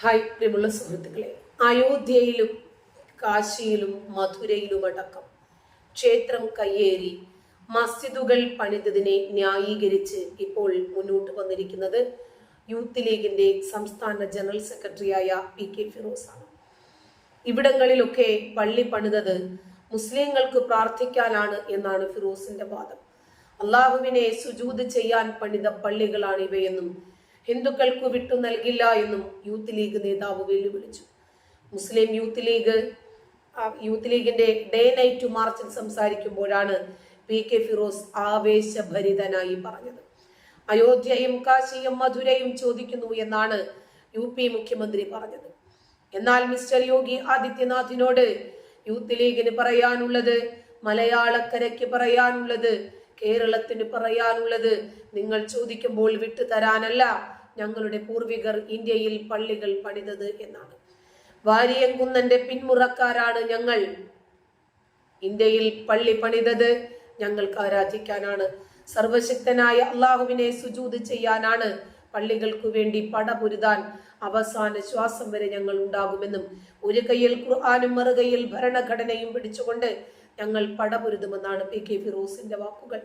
Hi പ്രിയമുള്ള സുഹൃത്തുക്കളെ. അയോധ്യയിലും കാശിയിലും മധുരയിലും അടക്കം ക്ഷേത്രം കയ്യേറി മസ്ജിദുകൾ പണിതതിനെ ന്യായീകരിച്ച് ഇപ്പോൾ മുന്നോട്ട് വന്നിരിക്കുന്നത് യൂത്ത് ലീഗിന്റെ സംസ്ഥാന ജനറൽ സെക്രട്ടറിയായ പി കെ ഫിറോസാണ്. ഇവിടങ്ങളിലൊക്കെ പള്ളി പണിതത് മുസ്ലിങ്ങൾക്ക് പ്രാർത്ഥിക്കാനാണ് എന്നാണ് ഫിറോസിന്റെ വാദം. അള്ളാഹുവിനെ സുജൂത് ചെയ്യാൻ പണിത പള്ളികളാണ് ഇവയെന്നും ഹിന്ദുക്കൾക്ക് വിട്ടു നൽകില്ല എന്നും യൂത്ത് ലീഗ് നേതാവ് വെല്ലുവിളിച്ചു. മുസ്ലിം യൂത്ത് ലീഗ് യൂത്ത് ലീഗിന്റെ ഡേ നൈറ്റ് മാർച്ചിൽ സംസാരിക്കുമ്പോഴാണ് പി കെ ഫിറോസ് ആവേശഭരിതനായി പറഞ്ഞത്. അയോധ്യയും കാശിയും മധുരയും ചോദിക്കുന്നു എന്നാണ് യു പി മുഖ്യമന്ത്രി പറഞ്ഞത്. എന്നാൽ മിസ്റ്റർ യോഗി ആദിത്യനാഥിനോട് യൂത്ത് ലീഗിന് പറയാനുള്ളത് മലയാളക്കരയ്ക്ക് പറയാനുള്ളത് കേരളത്തിന് പറയാനുള്ളത് നിങ്ങൾ ചോദിക്കുമ്പോൾ വിട്ടു തരാനല്ല. ഞങ്ങളുടെ പൂർവികർ ഇന്ത്യയിൽ പള്ളികൾ പണിതത് എന്നാണ്. വാരിയങ്കുന്നന്റെ പിന്മുറക്കാരാണ് ഞങ്ങൾ. ഇന്ത്യയിൽ പള്ളി പണിതത് ഞങ്ങൾക്ക് ആരാധിക്കാനാണ്. സർവശക്തനായ അള്ളാഹുവിനെ സുജൂത് ചെയ്യാനാണ് പള്ളികൾക്കു വേണ്ടി പടപൊരുതാൻ അവസാന ശ്വാസം വരെ ഞങ്ങൾ ഉണ്ടാകുമെന്നും ഒരു കയ്യിൽ ഖുർആാനും മറുകയിൽ ഭരണഘടനയും പിടിച്ചുകൊണ്ട് ഞങ്ങൾ പടപൊരുതുമെന്നാണ് പി കെ ഫിറോസിന്റെ വാക്കുകൾ.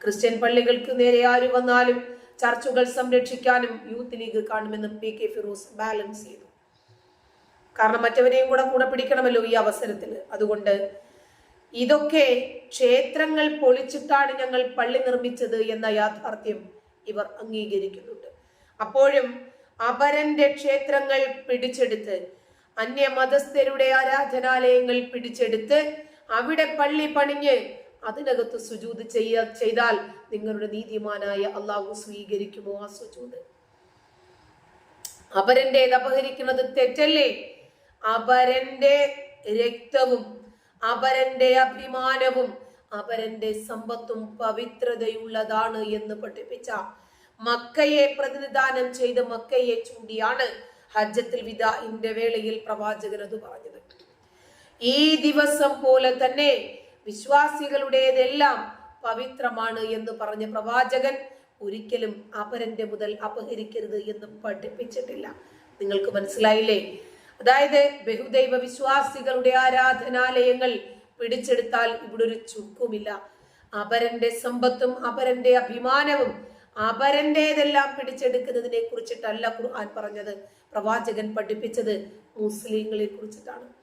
ക്രിസ്ത്യൻ പള്ളികൾക്ക് നേരെ ആര് വന്നാലും ചർച്ചുകൾ സംരക്ഷിക്കാനും യൂത്ത് ലീഗ് കാണുമെന്നും പി കെ ഫിറോസ് ബാലൻസ് ചെയ്തു. കാരണം മറ്റവരെയും കൂടെ കൂടെ പിടിക്കണമല്ലോ ഈ അവസരത്തിൽ. അതുകൊണ്ട് ഇതൊക്കെ ക്ഷേത്രങ്ങൾ പൊളിച്ചിട്ടാണ് ഞങ്ങൾ പള്ളി നിർമ്മിച്ചത് എന്ന യാഥാർത്ഥ്യം ഇവർ അംഗീകരിക്കുന്നുണ്ട്. അപ്പോഴും അപരന്റെ ക്ഷേത്രങ്ങൾ പിടിച്ചെടുത്ത് അന്യമതസ്ഥരുടെ ആരാധനാലയങ്ങൾ പിടിച്ചെടുത്ത് അവിടെ പള്ളി പണിഞ്ഞ് അതിനകത്ത് സുജൂത് ചെയ്യ ചെയ്താൽ നിങ്ങളുടെ നീതിമാനായ അള്ളാഹു സ്വീകരിക്കുമോ ആ സുജൂത്? അപരന്റേത് അപഹരിക്കുന്നത് തെറ്റല്ലേ? അപരന്റെ രക്തവും അപരന്റെ അഭിമാനവും അപരന്റെ സമ്പത്തും പവിത്രതയുള്ളതാണ് എന്ന് പഠിപ്പിച്ച മക്കയെ പ്രതിനിധാനം ചെയ്ത് മക്കയെ ചൂണ്ടിയാണ് ഹജ്ജത്തിൽ വിദാഇന്റെ വേളയിൽ പ്രവാചകൻ അത് പറഞ്ഞത്. ഈ ദിവസം പോലെ തന്നെ വിശ്വാസികളുടേതെല്ലാം പവിത്രമാണ് എന്ന് പറഞ്ഞ പ്രവാചകൻ ഒരിക്കലും അപരന്റെ മുതൽ അപഹരിക്കരുത് എന്ന് പഠിപ്പിച്ചിട്ടില്ല. നിങ്ങൾക്ക് മനസ്സിലായില്ലേ? അതായത് ബഹുദൈവ വിശ്വാസികളുടെ ആരാധനാലയങ്ങൾ പിടിച്ചെടുത്താൽ ഇവിടെ ഒരു ചുക്കുമില്ല. അപരന്റെ സമ്പത്തും അപരന്റെ അഭിമാനവും അപരന്റേതെല്ലാം പിടിച്ചെടുക്കുന്നതിനെ കുറിച്ചിട്ടല്ല ഖുർആൻ പറഞ്ഞത്. പ്രവാചകൻ പഠിപ്പിച്ചത് മുസ്ലിങ്ങളെ കുറിച്ചിട്ടാണ്.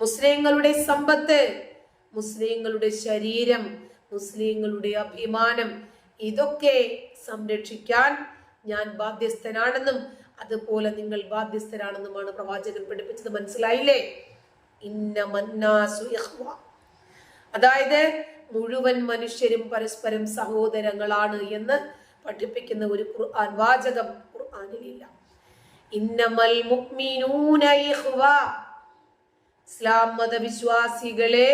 മുസ്ലിങ്ങളുടെ സമ്പത്ത് മുസ്ലിങ്ങളുടെ ശരീരം മുസ്ലിങ്ങളുടെ അഭിമാനം ഇതൊക്കെ സംരക്ഷിക്കാൻ ഞാൻ ബാധ്യസ്ഥനാണെന്നും അതുപോലെ നിങ്ങൾ ബാധ്യസ്ഥരാണെന്നുമാണ് പ്രവാചകൻ പഠിപ്പിച്ചത്. മനസ്സിലായില്ലേ? ഇന്ന അതായത് മുഴുവൻ മനുഷ്യരും പരസ്പരം സഹോദരങ്ങളാണ് എന്ന് പഠിപ്പിക്കുന്ന ഒരു ഖുർആൻ വാചകം ഖുർആാനിലില്ല. ഇന്നമൽ മുക്മിനൂന ഇഖ്വ. ഇസ്ലാം മതവിശ്വാസികളെ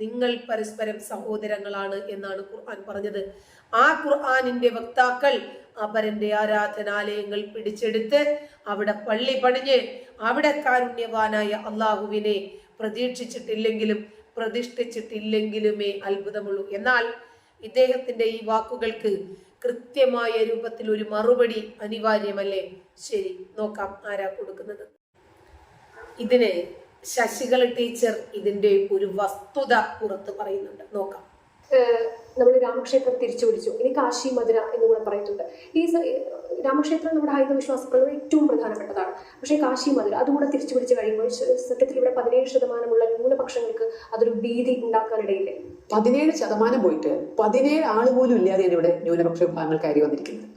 നിങ്ങൾ പരസ്പരം സഹോദരങ്ങളാണ് എന്നാണ് ഖുർആൻ പറഞ്ഞത്. ആ ഖുർആാനിന്റെ വക്താക്കൾ അപരന്റെ ആരാധനാലയങ്ങൾ പിടിച്ചെടുത്ത് അവിടെ പള്ളി പണിഞ്ഞ് അവിടെ കാരുണ്യവാനായ അള്ളാഹുവിനെ പ്രതീക്ഷിച്ചിട്ടില്ലെങ്കിലും പ്രതിഷ്ഠിച്ചിട്ടില്ലെങ്കിലുമേ അത്ഭുതമുള്ളൂ. എന്നാൽ ഇദ്ദേഹത്തിന്റെ ഈ വാക്കുകൾക്ക് കൃത്യമായ രൂപത്തിൽ ഒരു മറുപടി അനിവാര്യമല്ലേ? ശരി നോക്കാം ആരാ കൊടുക്കുന്നത്. ഇതിന് ശശികല ടീച്ചർ ഇതിന്റെ ഒരു വസ്തുത പുറത്ത് പറയുന്നുണ്ട്. നോക്കാം. നമ്മൾ രാമക്ഷേത്രം തിരിച്ചു വിളിച്ചു ഇനി കാശി മധുര എന്ന് കൂടെ പറയുന്നുണ്ട്. ഈ രാമക്ഷേത്രം നമ്മുടെ ഹൈന്ദവ വിശ്വാസങ്ങളുടെ ഏറ്റവും പ്രധാനപ്പെട്ടതാണ്. പക്ഷേ കാശി മധുര അതുകൂടെ തിരിച്ചു പിടിച്ച് കഴിയുമ്പോൾ സത്യത്തിൽ ഇവിടെ പതിനേഴ് ശതമാനമുള്ള ന്യൂനപക്ഷങ്ങൾക്ക് അതൊരു ഭീതി ഉണ്ടാക്കാനിടയില്ലേ? പതിനേഴ് ശതമാനം പോയിട്ട് പതിനേഴ് ആൾ പോലും ഇല്ലാതെയാണ് ഇവിടെ ന്യൂനപക്ഷ വിഭാഗങ്ങൾ കയറി വന്നിരിക്കുന്നത്.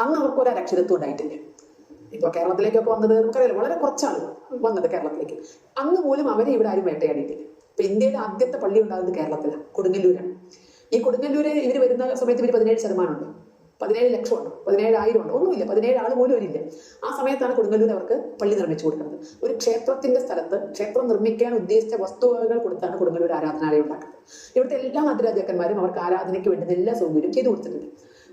അന്ന് അവർക്ക് ഒരു അരക്ഷിതത്വം ഉണ്ടായിട്ടില്ല. ഇപ്പൊ കേരളത്തിലേക്കൊക്കെ വന്നത് നമുക്കറിയാലോ വളരെ കുറച്ചാണ് വന്നത് കേരളത്തിലേക്ക്. അന്ന് പോലും അവരെ ഇവിടെ ആരും വേട്ടയാടിയിട്ടില്ല. ഇപ്പൊ ഇന്ത്യയിലെ ആദ്യത്തെ പള്ളി ഉണ്ടാകുന്നത് കേരളത്തിലാണ് കൊടുങ്ങല്ലൂരാണ്. ഈ കൊടുങ്ങല്ലൂര് ഇവർ വരുന്ന സമയത്ത് ഇവർ പതിനേഴ് ശതമാനമുണ്ട്. പതിനേഴ് ലക്ഷം ഉണ്ട് പതിനേഴായിരം ഉണ്ട് ഒന്നുമില്ല പതിനേഴ് ആൾ പോലും ഇല്ല. ആ സമയത്താണ് കൊടുങ്ങല്ലൂർ അവർക്ക് പള്ളി നിർമ്മിച്ചു കൊടുക്കുന്നത്. ഒരു ക്ഷേത്രത്തിന്റെ സ്ഥലത്ത് ക്ഷേത്രം നിർമ്മിക്കാൻ ഉദ്ദേശിച്ച വസ്തുവകകൾ കൊടുത്താണ് കൊടുങ്ങല്ലൂർ ആരാധനാലയം ഉണ്ടാക്കുന്നത്. ഇവിടുത്തെ എല്ലാ നാട്ടുരാജാക്കന്മാരും അവർക്ക് ആരാധനയ്ക്ക് വേണ്ടുന്ന എല്ലാ സൗകര്യവും ചെയ്തു കൊടുത്തിട്ടുണ്ട്.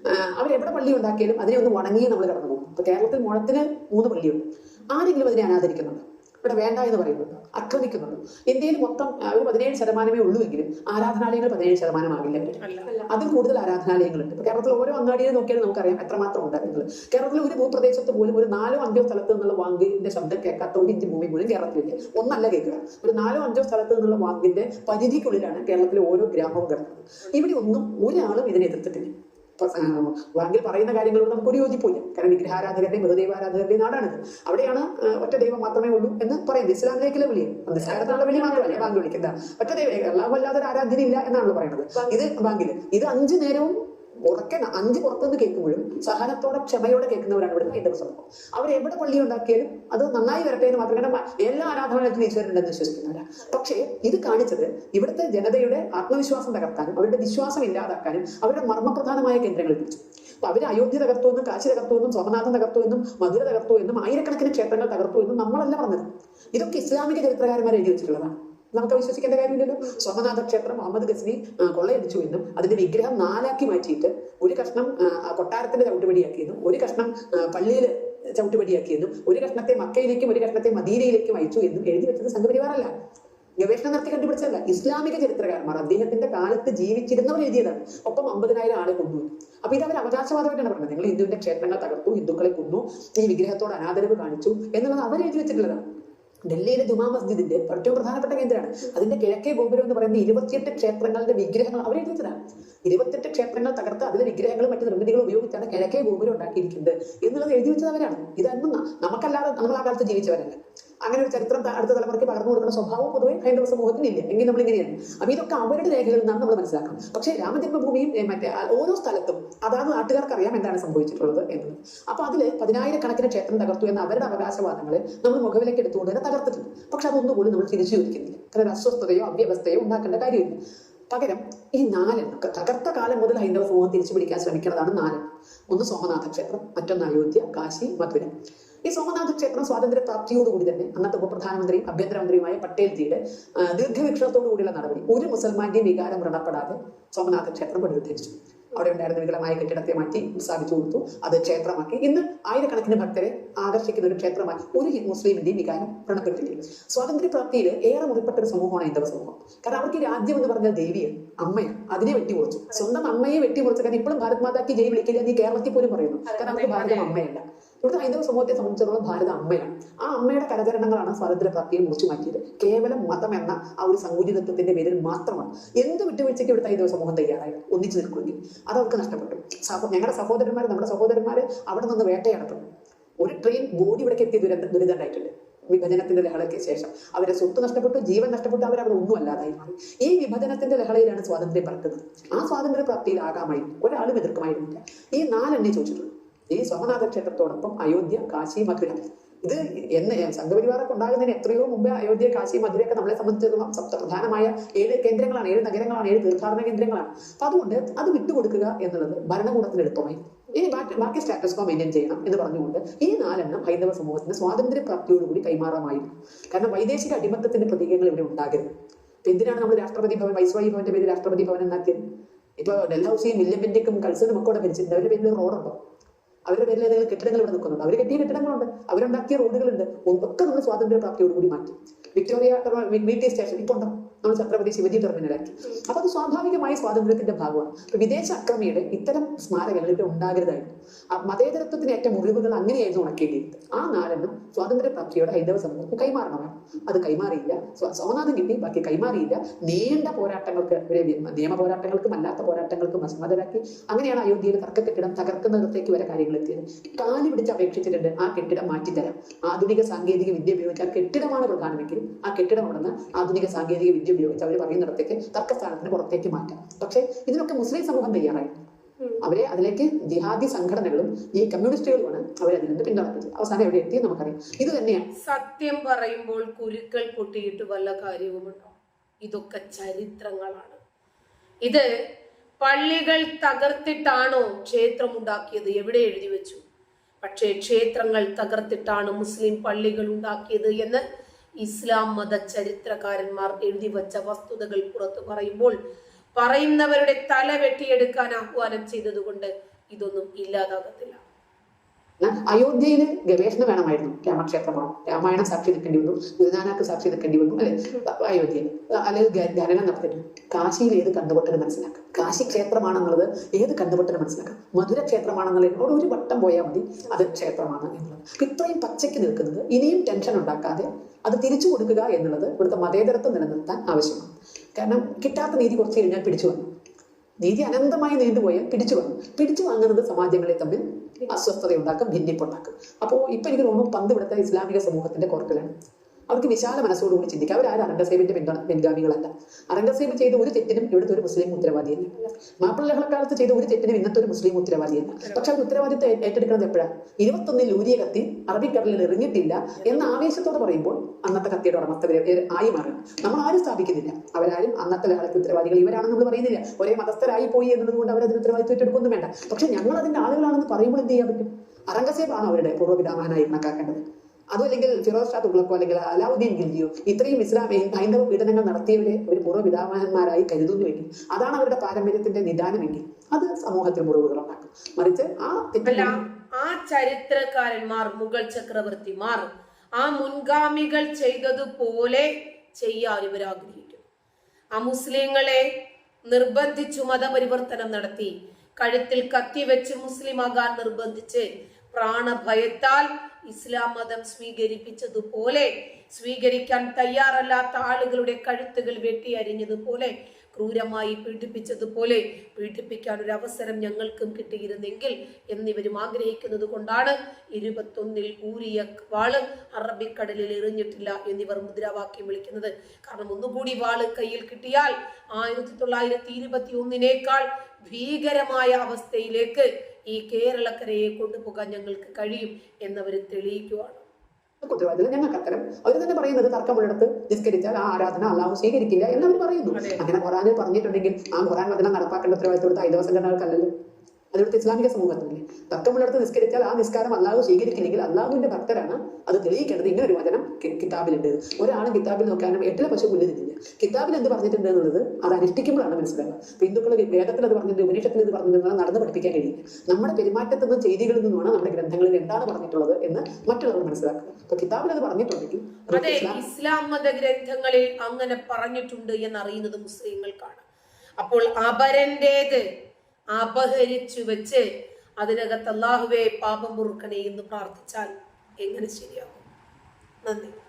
അവരെവിടെ പള്ളി ഉണ്ടാക്കിയാലും അതിനെ ഒന്ന് വണങ്ങി നമ്മൾ കടന്നു പോകും. ഇപ്പൊ കേരളത്തിൽ മുഴത്തിന് മൂന്ന് പള്ളിയുണ്ട്. ആരെങ്കിലും അതിനെ അനാദരിക്കുന്നുണ്ട്? ഇവിടെ വേണ്ട എന്ന് പറയുന്നുണ്ട്? ആക്രമിക്കുന്നുണ്ട്? ഇന്ത്യയിൽ മൊത്തം ഒരു പതിനേഴ് ശതമാനമേ ഉള്ളൂ എങ്കിലും ആരാധനാലയങ്ങൾ പതിനേഴ് ശതമാനമാകില്ല അതിൽ കൂടുതൽ ആരാധനാലയങ്ങളുണ്ട്. ഇപ്പൊ കേരളത്തിൽ ഓരോ അങ്ങാടിയിൽ നോക്കിയാലും നമുക്കറിയാം എത്രമാത്രം ഉണ്ട് എന്നുള്ളത് കേരളത്തിൽ ഒരു ഭൂപ്രദേശത്ത് പോലും ഒരു നാലോ അഞ്ചോ സ്ഥലത്ത് നിന്നുള്ള വാങ്കിന്റെ ശബ്ദം കേൾക്കാത്ത ഒരു ഇഞ്ച് ഭൂമി പോലും കേരളത്തിലില്ല. ഒന്നല്ല കേൾക്കുക. ഒരു നാലോ അഞ്ചോ സ്ഥലത്ത് നിന്നുള്ള വാങ്കിന്റെ പരിധിക്കുള്ളിലാണ് കേരളത്തിലെ ഓരോ ഗ്രാമവും കിടക്കുന്നത്. ഇവിടെ ഒന്നും ഒരാളും ഇതിനെ എതിർത്തിട്ടില്ല. വാങ്കിൽ പറയുന്ന കാര്യങ്ങളോട് നമുക്ക് ഒരു യോജിപ്പില്ല കാരണം വിഗ്രഹാരാധകരുടെയും ബഹുദൈവാരാധകരുടെയും നാടാണിത്. അവിടെയാണ് ഒറ്റ ദൈവം മാത്രമേ ഉള്ളൂ എന്ന് പറയുന്നത്. ഇസ്ലാമിലേക്കുള്ള വിളിയും നിസ്കാരത്തിലുള്ള വിളി മാത്രമല്ല ബാങ്ക് വിളിക്കുന്നത് ഒറ്റ ദൈവം അല്ലാതെ ഒരു ആരാധനയില്ല എന്നാണല്ലോ പറയുന്നത്. ഇത് ബാങ്കിൽ ഇത് അഞ്ചു നേരവും ഉറക്കെ അഞ്ച് പുറത്തുനിന്ന് കേൾക്കുമ്പോഴും സഹനത്തോടെ ക്ഷമയോടെ കേൾക്കുന്നവരാണ് ഇവിടെ ഹൈന്ദവ സമൂഹം അവർ എവിടെ പള്ളി ഉണ്ടാക്കിയാലും അത് നന്നായി വരട്ടെ എന്ന് കാരണം എല്ലാ ആരാധനാലയത്തിലും ഈശ്വരനുണ്ടെന്ന് വിശ്വസിക്കുന്നവരാണ് പക്ഷേ ഇത് കാണിച്ചത് ഇവിടുത്തെ ജനതയുടെ ആത്മവിശ്വാസം തകർക്കാനും അവരുടെ വിശ്വാസം ഇല്ലാതാക്കാനും അവരുടെ മർമ്മപ്രധാനമായ കേന്ദ്രങ്ങൾ പിടിച്ചു അപ്പൊ അവർ അയോധ്യ തകർത്തു എന്നും കാശി തകർത്തു എന്നും സോമനാഥൻ തകർത്തു എന്നും മധുര തകർത്തു എന്നും ആയിരക്കണക്കിന് ക്ഷേത്രങ്ങൾ തകർത്തു എന്നും നമ്മളല്ല പറഞ്ഞത്. ഇതൊക്കെ ഇസ്ലാമിക ചരിത്രകാരന്മാർ എഴുതി വെച്ചിട്ടുള്ളതാണ്. നമുക്ക് വിശ്വസിക്കേണ്ട കാര്യമില്ലല്ലോ. സോമനാഥ ക്ഷേത്രം മുഹമ്മദ് ഗസ്നി കൊള്ളയടിച്ചു എന്നും അതിന്റെ വിഗ്രഹം നാലാക്കി മാറ്റിയിട്ട് ഒരു കഷ്ണം കൊട്ടാരത്തിന്റെ ചവിട്ടുപടിയാക്കിയെന്നും ഒരു കഷ്ണം പള്ളിയിൽ ചവിട്ടുപടിയാക്കിയെന്നും ഒരു കഷ്ണത്തെ മക്കയിലേക്കും ഒരു കഷ്ണത്തെ മദീനയിലേക്കും അയച്ചു എന്നും എഴുതി വെച്ചത് സംഘപരിവാറല്ല. ഗവേഷണം നടത്തി കണ്ടുപിടിച്ചതല്ല. ഇസ്ലാമിക ചരിത്രകാരന്മാർ അദ്ദേഹത്തിന്റെ കാലത്ത് ജീവിച്ചിരുന്നവർ എഴുതിയതാണ്. ഒപ്പം അമ്പതിനായിരം ആളെ കൊന്നു. അപ്പൊ ഇത് അവർ അവകാശവാദമായിട്ടാണ് പറഞ്ഞത്. നിങ്ങൾ ഹിന്ദുവിന്റെ ക്ഷേത്രങ്ങൾ തകർത്തു ഹിന്ദുക്കളെ കൊന്നു ഈ വിഗ്രഹത്തോട് അനാദരവ് കാണിച്ചു എന്നുള്ളത് അവർ എഴുതി വെച്ചിട്ടുള്ളതാണ്. ഡൽഹിയിലെ ജുമാ മസ്ജിദിന്റെ ഏറ്റവും പ്രധാനപ്പെട്ട കേന്ദ്രമാണ്. അതിന്റെ കിഴക്കേ ഗോപുരം എന്ന് പറയുന്നത് ഇരുപത്തിയെട്ട് ക്ഷേത്രങ്ങളുടെ വിഗ്രഹങ്ങൾ അവർ എഴുതിയതാണ് ഇരുപത്തെട്ട് ക്ഷേത്രങ്ങൾ തകർത്ത് അതിലെ വിഗ്രഹങ്ങളും മറ്റു നിർമ്മിതികളും ഉപയോഗിച്ചാണ് കിഴക്കേ ഗോപുരം ഉണ്ടാക്കിയിരിക്കുന്നത് എന്നുള്ളത് എഴുതി വെച്ചത് അവരാണ്. ഇതൊന്നും നമുക്കല്ലാതെ നമ്മൾ ആ കാലത്ത് ജീവിച്ചവരല്ല. അങ്ങനെ ഒരു ചരിത്രം അടുത്ത തലമുറയ്ക്ക് പകർന്നു കൊടുക്കുന്ന സ്വഭാവം പൊതുവെ ഹൈന്ദവ സമൂഹത്തിന് ഇല്ല. എങ്കിൽ നമ്മൾ ഇങ്ങനെയാണ്. അപ്പൊ ഇതൊക്കെ അവരുടെ രേഖകളിൽ നിന്നാണ് നമ്മൾ മനസ്സിലാക്കണം പക്ഷേ രാമജന്മഭൂമിയും മറ്റേ ഓരോ സ്ഥലത്തും അതാണ് നാട്ടുകാർക്ക് അറിയാം എന്താണ് സംഭവിച്ചിട്ടുള്ളത് എന്നത്. അപ്പൊ അതിൽ പതിനായിരക്കണക്കിന് ക്ഷേത്രം തകർത്തു എന്ന അവരുടെ അവകാശവാദങ്ങളെ നമ്മൾ മുഖവിലേക്ക് എടുത്തുകൊണ്ട് തന്നെ തകർത്തിട്ടുണ്ട്. പക്ഷെ അതൊന്നുപോലും നമ്മൾ തിരിച്ചു ചോദിക്കുന്നില്ല. കാരണം അസ്വസ്ഥതയോ അവ്യവസ്ഥയോ ഉണ്ടാക്കേണ്ട കാര്യമില്ല. പകരം ഈ നാലെണ്ണം തകർത്ത കാലം മുതൽ ഹൈന്ദവ സമൂഹം തിരിച്ചു പിടിക്കാൻ ശ്രമിക്കുന്നതാണ് നാലെണ്ണം ഒന്ന് സോമനാഥ ക്ഷേത്രം മറ്റൊന്ന് അയോധ്യ കാശി മധുര. ഈ സോമനാഥ ക്ഷേത്രം സ്വാതന്ത്ര്യ പ്രാപ്തിയോടുകൂടി തന്നെ അന്നത്തെ ഉപപ്രധാനമന്ത്രിയും ആഭ്യന്തരമന്ത്രിയുമായ പട്ടേൽജിയുടെ ദീർഘവീക്ഷണത്തോടു കൂടിയുള്ള നടപടി ഒരു മുസൽമാന്റെയും വികാരം വ്രണപ്പെടാതെ സോമനാഥ ക്ഷേത്രം പുനരുദ്ധരിച്ചു. അവിടെ ഉണ്ടായിരുന്ന വികലമായ കെട്ടിടത്തെ മാറ്റി സ്ഥാപിച്ചു കൊടുത്തു. അത് ക്ഷേത്രമാക്കി. ഇന്ന് ആയിരക്കണക്കിന് ഭക്തരെ ആകർഷിക്കുന്ന ഒരു ക്ഷേത്രമായി ഒരു മുസ്ലിമിന്റെയും വികാരം വ്രണപ്പെട്ടിട്ടില്ല സ്വാതന്ത്ര്യപ്രാപ്തിയിൽ ഏറെ മുറിപ്പെട്ട ഒരു സമൂഹമാണ് ഹൈന്ദവ സമൂഹം. കാരണം അവർക്ക് രാജ്യം എന്ന് പറഞ്ഞാൽ ദേവിയാണ് അമ്മയാണ് അതിനെ വെട്ടിമുറിച്ചു. സ്വന്തം അമ്മയെ വെട്ടിമുറിച്ചു കാരണം ഇപ്പോഴും ഭാരത് മാതാക്കി ജയ് വിളിക്കില്ല നീ കേരളത്തിൽ പോലും പറയുന്നു. കാരണം അവർക്ക് ഭാരതം അമ്മയല്ല. ഇവിടുത്തെ ഹൈന്ദവ സമൂഹത്തെ സംബന്ധിച്ചിടത്തോളം ഭാരത അമ്മയാണ്. ആ അമ്മയുടെ കരചരണങ്ങളാണ് സ്വാതന്ത്ര്യ പ്രാപ്തിയെ മുറിച്ചു മാറ്റിയത്. കേവലം മതം എന്ന ആ ഒരു സങ്കുചിതത്വത്തിന്റെ പേരിൽ മാത്രമാണ്. എന്ത് വിട്ടുവീഴ്ചയ്ക്ക് ഇവിടുത്തെ ഹൈന്ദവ സമൂഹം തയ്യാറായി? ഒന്നിച്ചു നിൽക്കുമെങ്കിൽ. അത് അവർക്ക് നഷ്ടപ്പെട്ടു. സഹോ- ഞങ്ങളുടെ സഹോദരന്മാർ നമ്മുടെ സഹോദരന്മാര് അവിടെ നിന്ന് വേട്ടയാടപ്പെട്ടു. ഒരു ട്രെയിൻ ബോഡി ഇവിടേക്ക് എത്തിയ ദുരന്ത ദുരിതമുണ്ടായിട്ടുണ്ട്. വിഭജനത്തിന്റെ ലഹളയ്ക്ക് ശേഷം. അവരെ സ്വത്ത് നഷ്ടപ്പെട്ടു ജീവൻ നഷ്ടപ്പെട്ടു അവർ അവിടെ ഒന്നും അല്ലാതായി മാറി. ഈ വിഭജനത്തിന്റെ ലഹളയിലാണ് സ്വാതന്ത്ര്യം പറക്കുന്നത്. ആ സ്വാതന്ത്ര്യ പ്രാപ്തിയിൽ ആകാമായിരുന്നു ഒരാളും എതിർക്കുമായിരുന്നില്ല. ഈ നാലെണ്ണേ ചോദിച്ചിട്ടുള്ളൂ ഈ സോമനാഥ ക്ഷേത്രത്തോടൊപ്പം അയോധ്യ കാശി മധുര. ഇത് എന്ന് സംഘപരിവാറൊക്കെ ഉണ്ടാകുന്നതിന് എത്രയോ മുമ്പ് അയോധ്യ കാശി മധുരയൊക്കെ നമ്മളെ സംബന്ധിച്ചിടത്തോളം പ്രധാനമായ ഏഴ് കേന്ദ്രങ്ങളാണ് ഏഴ് നഗരങ്ങളാണ് ഏഴ് തീർത്ഥാടന കേന്ദ്രങ്ങളാണ്. അപ്പൊ അതുകൊണ്ട് അത് വിട്ടുകൊടുക്കുക എന്നുള്ളത് ഭരണകൂടത്തിന് എളുപ്പമായി ബാക്കി ബാക്കി സ്റ്റാറ്റസ് കോ മെയിന്റെയിൻ ചെയ്യണം എന്ന് പറഞ്ഞുകൊണ്ട് ഈ നാലെണ്ണം ഹൈന്ദവ സമൂഹത്തിന് സ്വാതന്ത്ര്യ പ്രാപ്തിയോടുകൂടി കൈമാറാമായിരുന്നു. കാരണം വൈദേശിക അടിമത്തത്തിന്റെ പ്രതീകങ്ങൾ ഇവിടെ ഉണ്ടാകരുത്. ഇപ്പൊ എന്തിനാണ് നമ്മൾ രാഷ്ട്രപതി ഭവൻ വൈസ്വായി ഭവന്റെ പേര് രാഷ്ട്രപതി ഭവൻ എന്നാക്കിയത്? ഇപ്പൊ ഡൽഹൌസിയും വില്യമിന്റെക്കും കൽസനും ഒക്കെ അവിടെ ഭരിച്ചിട്ടുണ്ട്. അവരുടെ പേരിൽ റോഡുണ്ടോ? അവരുടെ പേരിൽ ഏതെങ്കിലും കെട്ടിടങ്ങൾ ഇവിടെ നിൽക്കുന്നുണ്ട്? അവർ കെട്ടിയ കെട്ടിടങ്ങളുണ്ട്. അവരുണ്ടാക്കിയ റോഡുകളുണ്ട്. ഒക്കെ നമ്മൾ സ്വാതന്ത്ര്യ പ്രാപ്തിയോടുകൂടി മാറ്റി. വിക്ടോറിയ വി ടി സ്റ്റേഷൻ ഇപ്പൊ ഉണ്ടോ? നമ്മൾ ഛത്രപതി ശിവജി ടെർമിനലാക്കി. അപ്പൊ അത് സ്വാഭാവികമായി സ്വാതന്ത്ര്യത്തിന്റെ ഭാഗമാണ്. അപ്പൊ വിദേശ അക്രമിയുടെ ഇത്തരം സ്മാരകങ്ങൾ ഇവിടെ ഉണ്ടാകരുതായിരുന്നു മതേതരത്വത്തിന് ഏറ്റ മുറിവുകൾ അങ്ങനെയായിരുന്നു ഉണക്കേണ്ടിയിരുന്നത്. ആ നാലെണ്ണം സ്വാതന്ത്ര്യ പ്രാപ്തിയോടെ ഹൈന്ദവ സമൂഹത്തിന് കൈമാറണമാണ് അത് കൈമാറിയില്ല. സോമനാഥൻ കിട്ടി. ബാക്കി കൈമാറിയില്ല. നീണ്ട പോരാട്ടങ്ങൾക്ക് നിയമ പോരാട്ടങ്ങൾക്കും അല്ലാത്ത പോരാട്ടങ്ങൾക്കും അസമ്മതരാക്കി അങ്ങനെയാണ് അയോധ്യയിലെ തർക്ക കെട്ടിടം തകർക്കുന്നിടത്തേക്ക് വരെ കാര്യങ്ങൾ എത്തിയത്. കാലി പിടിച്ച് അപേക്ഷിച്ചിട്ടുണ്ട്. ആ കെട്ടിടം മാറ്റിത്തരാം. ആധുനിക സാങ്കേതിക വിദ്യ ഉപയോഗിച്ച് ആ കെട്ടിടമാണ് പ്രധാനമെങ്കിൽ ആ കെട്ടിടം അവിടെ ആധുനിക സാങ്കേതിക വിദ്യ ഉപയോഗിച്ച് അവർ പറയുന്നിടത്തേക്ക് തർക്കസ്ഥാനത്തിന് പുറത്തേക്ക് മാറ്റാം. പക്ഷേ ഇതിനൊക്കെ മുസ്ലിം സമൂഹം തയ്യാറായി. അവരെ അതിലേക്ക് ജിഹാദി സംഘടനകളും ഈ കമ്മ്യൂണിസ്റ്റുകളുമാണ് അവരെ അതിൽ നിന്ന് പിന്തുണച്ചത് അവസാനം എവിടെ എത്തി നമുക്കറിയാം. ഇത് തന്നെയാണ് സത്യം പറയുമ്പോൾ കുരുക്കൾ പൊട്ടിയിട്ട് വല്ല കാര്യവുമുണ്ടോ? ഇതൊക്കെ ചരിത്രങ്ങളാണ്. ഇത് പള്ളികൾ തകർത്തിട്ടാണോ ക്ഷേത്രം ഉണ്ടാക്കിയത് എവിടെ എഴുതി വെച്ചു? പക്ഷേ ക്ഷേത്രങ്ങൾ തകർത്തിട്ടാണ് മുസ്ലിം പള്ളികൾ ഉണ്ടാക്കിയത് എന്ന് ഇസ്ലാം മത ചരിത്രകാരന്മാർ എഴുതി വച്ച വസ്തുതകൾ പുറത്തു പറയുമ്പോൾ പറയുന്നവരുടെ തല വെട്ടിയെടുക്കാൻ ആഹ്വാനം ചെയ്തതുകൊണ്ട് ഇതൊന്നും ഇല്ലാതാകത്തില്ല. അയോധ്യയിൽ ഗവേഷണം വേണമായിരുന്നു രാമക്ഷേത്രമാണ്? രാമായണം സാക്ഷി നിൽക്കേണ്ടി വന്നു ഗുരുനാനാക്ക് സാക്ഷി നിൽക്കേണ്ടി വന്നു അല്ലെ? അയോധ്യയിൽ അല്ലെങ്കിൽ ഖനനം നടത്തരുത് കാശിയിൽ ഏത് കണ്ടുപൊട്ടന് മനസ്സിലാക്കാം. കാശി ക്ഷേത്രമാണെന്നുള്ളത് ഏത് കണ്ടുപൊട്ടന് മനസ്സിലാക്കാം? മധുര ക്ഷേത്രമാണെന്നുള്ളത് അവിടെ ഒരു വട്ടം പോയാൽ മതി അത് ക്ഷേത്രമാണ് എന്നുള്ളത്. ഇത്രയും പച്ചയ്ക്ക് നിൽക്കുന്നത് ഇനിയും ടെൻഷൻ ഉണ്ടാക്കാതെ അത് തിരിച്ചു കൊടുക്കുക എന്നുള്ളത് ഇവിടുത്തെ മതേതരത്വം നിലനിർത്താൻ ആവശ്യമാണ്. കാരണം കിട്ടാത്ത നീതി കുറച്ച് കഴിഞ്ഞാൽ പിടിച്ചു വന്നു. നീതി അനന്തമായി നീണ്ടുപോയി പിടിച്ചു വാങ്ങും പിടിച്ചു വാങ്ങുന്നത് സമാജങ്ങളെ തമ്മിൽ അസ്വസ്ഥതയുണ്ടാക്കും ഭിന്നിപ്പുണ്ടാക്കും. അപ്പോൾ ഇപ്പൊ എനിക്ക് തോന്നുന്നു പന്ത് ഇവിടുത്തെ ഇസ്ലാമിക സമൂഹത്തിന്റെ കുറക്കലാണ് അവർക്ക് വിശാല മനസ്സോടുകൂടി ചിന്തിക്കാം. അവരാരും ആരും അരംഗസേബിന്റെ പിന്തുണ പിൻഗാമികളല്ല. അറംഗസേബ് ചെയ്ത ഒരു തെറ്റിനും ഇവിടുത്തെ ഒരു മുസ്ലിം ഉത്തരവാദിയല്ല. മാപ്പിളക്കാലത്ത് ചെയ്ത ഒരു തെറ്റിനും ഇന്നത്തെ ഒരു മുസ്ലിം ഉത്തരവാദിയല്ല. പക്ഷെ അവർ ഉത്തരവാദിത്തം ഏ- ഏറ്റെടുക്കുന്നത് എപ്പോഴാണ് ഇരുപത്തൊന്നിൽ ഊരിയ കത്തി അറബിക്കടലിൽ എറിഞ്ഞിട്ടില്ല എന്ന ആവേശത്തോടെ പറയുമ്പോൾ അന്നത്തെ കത്തിയുടെ ഉടമസ്ഥരെ ആയി മാറും. നമ്മൾ ആരും സ്ഥാപിക്കുന്നില്ല. അവരാരും അന്നത്തെ ലഹളയ്ക്ക് ഉത്തരവാദികൾ ഇവരാണെന്ന് നമ്മൾ പറയുന്നില്ല. ഒരേ മതസ്ഥരായി പോയി എന്നത് കൊണ്ട് അവർ അതിന് ഉത്തരവാദിത്വം ഏറ്റെടുക്കൊന്നും വേണ്ട. പക്ഷെ ഞങ്ങൾ അതിന്റെ ആളുകളാണെന്ന് പറയുമ്പോൾ എന്ത് ചെയ്യാൻ പറ്റും? അറംഗസേബാണ് അവരുടെ പൂർവപിതാമഹനായി കണക്കാക്കേണ്ടത്? അതും അല്ലെങ്കിൽ ഫിറോസ് ഷാ തുഗ്ലക്കോ അല്ലെങ്കിൽ അലാവുദ്ദീൻ ഗിൽജിയോ ഇത്രയും ഇസ്ലാം ഹൈന്ദവ പീഡനങ്ങൾ നടത്തിയവരെ ഒരു പൂർവപിതാമഹന്മാരായി കരുതുന്നുവെങ്കിൽ അതാണ് അവരുടെ പാരമ്പര്യത്തിന്റെ നിദാനമെങ്കിൽ അത് സമൂഹത്തിൽ മുറിവുകൾ ഉണ്ടാക്കും മറിച്ച് ആ ആ ചരിത്രകാരന്മാർ മുഗൾ ചക്രവർത്തിമാർ ആ മുൻഗാമികൾ ചെയ്തതുപോലെ ചെയ്യാൻ ഇവർ ആഗ്രഹിക്കും ആ മുസ്ലിങ്ങളെ നിർബന്ധിച്ചു മതപരിവർത്തനം നടത്തി കഴുത്തിൽ കത്തിവെച്ച് മുസ്ലിമാകാൻ നിർബന്ധിച്ച് പ്രാണഭയത്താൽ ഇസ്ലാം മതം സ്വീകരിപ്പിച്ചതുപോലെ സ്വീകരിക്കാൻ തയ്യാറല്ലാത്ത ആളുകളുടെ കഴുത്തുകൾ വെട്ടിയരിഞ്ഞതുപോലെ ക്രൂരമായി പീഡിപ്പിച്ചതുപോലെ പീഡിപ്പിക്കാൻ ഒരു അവസരം ഞങ്ങൾക്കും കിട്ടിയിരുന്നെങ്കിൽ എന്നിവരും ആഗ്രഹിക്കുന്നത് കൊണ്ടാണ് ഇരുപത്തൊന്നിൽ ഊരിയ വാൾ അറബിക്കടലിൽ എറിഞ്ഞിട്ടില്ല എന്നിവർ മുദ്രാവാക്യം വിളിക്കുന്നത്. കാരണം ഒന്നുകൂടി വാൾ കയ്യിൽ കിട്ടിയാൽ ആയിരത്തി തൊള്ളായിരത്തി ഇരുപത്തി ഒന്നിനേക്കാൾ ഭീകരമായ അവസ്ഥയിലേക്ക് ഈ കേരളക്കരയെ കൊണ്ടുപോകാൻ ഞങ്ങൾക്ക് കഴിയും എന്നവർ തെളിയിക്കുവാണ്. ഉത്തരവാദിത്തം ഞങ്ങൾക്ക് അത്തരം അവർ തന്നെ പറയുന്നത് തർക്കമുള്ളിടത്ത് നിസ്കരിച്ചാൽ ആ ആരാധന അള്ളാഹു സ്വീകരിക്കില്ല എന്നവർ പറയുന്നു. അങ്ങനെ ഖുറാനിൽ പറഞ്ഞിട്ടുണ്ടെങ്കിൽ ആ ഖുറാൻ വചനം നടപ്പാക്കേണ്ട ഉത്തരവാദിത്തം ദിവസം ഹൈന്ദവ സംഘടനകൾക്കല്ലല്ലോ അതിവിടുത്തെ ഇസ്ലാമിക സമൂഹത്തിനില്ലേ തർക്കമുള്ളിടത്ത് നിസ്കരിച്ചാൽ ആ നിസ്കാരം അള്ളാഹു സ്വീകരിക്കില്ലെങ്കിൽ അള്ളാഹുവിന്റെ ഭക്തരാണ് അത് തെളിയിക്കേണ്ടത്. ഇങ്ങനെ ഒരു വചനം കിതാബിലുണ്ട്. ഒരാളും കിതാബിൽ നോക്കാനും എട്ടിലെ പശു മുന്നിൽ തിന്നില്ല കിതാബിൽ എന്ത് പറഞ്ഞിട്ടുണ്ട് എന്നുള്ളത് അത് അനുഷ്ഠിക്കുമ്പോഴാണ് മനസ്സിലാവുക. ഹിന്ദുക്കൾ വേദത്തിൽ അത് പറഞ്ഞിട്ടുണ്ട് ഉപനിഷത്തിൽ ഇത് പറഞ്ഞിട്ടുണ്ട് നടന്ന് പഠിപ്പിക്കാൻ കഴിയില്ല. നമ്മുടെ പെരുമാറ്റത്തിൽ നിന്നും ചെയ്തികളിൽ നിന്നുമാണ് നമ്മുടെ ഗ്രന്ഥങ്ങളിൽ എന്താണ് പറഞ്ഞിട്ടുള്ളത് എന്ന് മറ്റുള്ളവർ മനസ്സിലാക്കുക. അപ്പൊ കിതാബിൽ അത് പറഞ്ഞിട്ടുണ്ടെങ്കിൽ അത് ഇസ്ലാം മത ഗ്രന്ഥങ്ങളിൽ അങ്ങനെ പറഞ്ഞിട്ടുണ്ട് എന്നറിയുന്നത് മുസ്ലിങ്ങൾക്കാണ്. അപ്പോൾ അപരന്റേത് അപഹരിച്ചു വെച്ച് അതിനകത്ത് അള്ളാഹുവെ പാപം മുറുക്കണേ എന്ന് പ്രാർത്ഥിച്ചാൽ എങ്ങനെ ശരിയാകും? നന്ദി.